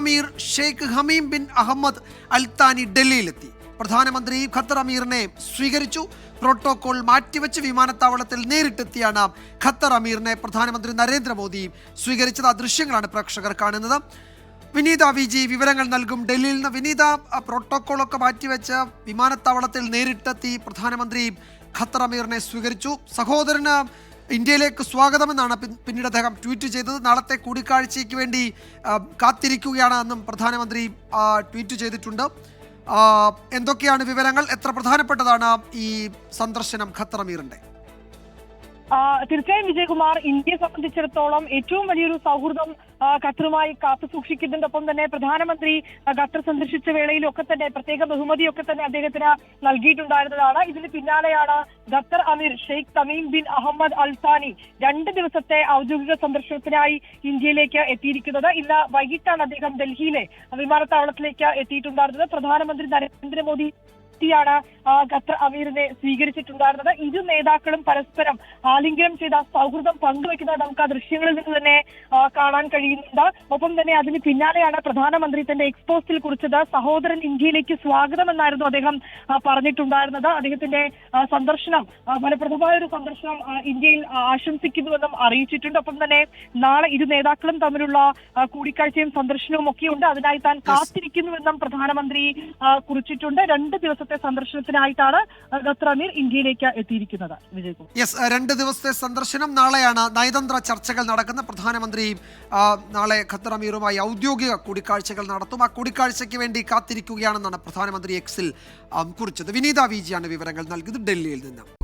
Emir Sheikh Hamim bin Ahmad Al Thani ഡൽഹിയിലെത്തി. പ്രധാനമന്ത്രി Qatar അമീറിനെ സ്വീകരിച്ചു. Protocol മാറ്റിവെച്ച് വിമാനത്താവളത്തിൽ നേരിട്ടെത്തിയാണ് ഖത്തർ അമീറിനെ പ്രധാനമന്ത്രി നരേന്ദ്രമോദി സ്വീകരിച്ചത്. ആ ദൃശ്യങ്ങളാണ് പ്രേക്ഷകർ കാണുന്നത്. വിനീത വിജി വിവരങ്ങൾ നൽകും. ഡൽഹിയിൽ നിന്ന് വിനീത പ്രോട്ടോകോളൊക്കെ മാറ്റിവെച്ച് വിമാനത്താവളത്തിൽ നേരിട്ടെത്തി പ്രധാനമന്ത്രി ഖത്തർ അമീറിനെ സ്വീകരിച്ചു. സഹോദരന് ഇന്ത്യയിലേക്ക് സ്വാഗതമെന്നാണ് പിന്നീട് അദ്ദേഹം ട്വീറ്റ് ചെയ്തത്. നാളത്തെ കൂടിക്കാഴ്ചയ്ക്ക് വേണ്ടി കാത്തിരിക്കുകയാണ് എന്നും പ്രധാനമന്ത്രി ട്വീറ്റ് ചെയ്തിട്ടുണ്ട്. എന്തൊക്കെയാണ് വിവരങ്ങൾ? എത്ര പ്രധാനപ്പെട്ടതാണ് ഈ സന്ദർശനം ആ, തീർച്ചയായും വിജയകുമാർ ഇന്ത്യയെ സംബന്ധിച്ചിടത്തോളം ഏറ്റവും വലിയൊരു സൗഹൃദം ഖത്തറുമായി കാത്തു സൂക്ഷിക്കുന്നതിനൊപ്പം തന്നെ പ്രധാനമന്ത്രി ഖത്തർ സന്ദർശിച്ച വേളയിലൊക്കെ തന്നെ പ്രത്യേക ബഹുമതിയൊക്കെ തന്നെ അദ്ദേഹത്തിന് നൽകിയിട്ടുണ്ടായിരുന്നതാണ്. ഇതിന് പിന്നാലെയാണ് ഖത്തർ അമീർ Sheikh Tamim bin Ahmed Al Thani രണ്ട് ദിവസത്തെ ഔദ്യോഗിക സന്ദർശനത്തിനായി ഇന്ത്യയിലേക്ക് എത്തിയിരിക്കുന്നത്. ഇന്ന് വൈകിട്ടാണ് അദ്ദേഹം ഡൽഹിയിലെ വിമാനത്താവളത്തിലേക്ക് എത്തിയിട്ടുണ്ടായിരുന്നത്. പ്രധാനമന്ത്രി നരേന്ദ്രമോദി ാണ് ഖത്തർ അമീറിനെ സ്വീകരിച്ചിട്ടുണ്ടായിരുന്നത്. ഇരു നേതാക്കളും പരസ്പരം ആലിംഗനം ചെയ്ത സൗഹൃദം പങ്കുവെക്കുന്നത് നമുക്ക് ആ ദൃശ്യങ്ങളിൽ നിന്ന് തന്നെ കാണാൻ കഴിയുന്നുണ്ട്. ഒപ്പം തന്നെ അതിന് പിന്നാലെയാണ് പ്രധാനമന്ത്രി തന്റെ എക്സ്പോസ്റ്റിൽ കുറിച്ചത്. സഹോദരൻ ഇന്ത്യയിലേക്ക് സ്വാഗതം എന്നായിരുന്നു അദ്ദേഹം പറഞ്ഞിട്ടുണ്ടായിരുന്നത്. അദ്ദേഹത്തിന്റെ സന്ദർശനം ഫലപ്രദമായ ഒരു സന്ദർശനം ഇന്ത്യയിൽ ആശംസിക്കുന്നുവെന്നും അറിയിച്ചിട്ടുണ്ട്. ഒപ്പം തന്നെ നാളെ ഇരു നേതാക്കളും തമ്മിലുള്ള കൂടിക്കാഴ്ചയും സന്ദർശനവും ഒക്കെയുണ്ട്. അതിനായി താൻ കാത്തിരിക്കുന്നുവെന്നും പ്രധാനമന്ത്രി കുറിച്ചിട്ടുണ്ട്. രണ്ട് ദിവസത്തെ സന്ദർശനത്തിനായിട്ടാണ് ആ, ഖത്തർ അമീർ ഇന്ത്യയിലേക്ക് എത്തിയിരിക്കുന്നത് യെസ് രണ്ട് ദിവസത്തെ സന്ദർശനം നാളെയാണ് നയതന്ത്ര ചർച്ചകൾ നടക്കുന്ന പ്രധാനമന്ത്രി നാളെ ഖത്തർ അമീറുമായി ഔദ്യോഗിക കൂടിക്കാഴ്ചകൾ നടത്തും. ആ കൂടിക്കാഴ്ചയ്ക്ക് വേണ്ടി കാത്തിരിക്കുകയാണെന്നാണ് പ്രധാനമന്ത്രി എക്സിൽ കുറിച്ചത്. വിനീത വിജിയാണ് വിവരങ്ങൾ നൽകിയത് ഡൽഹിയിൽ നിന്ന്.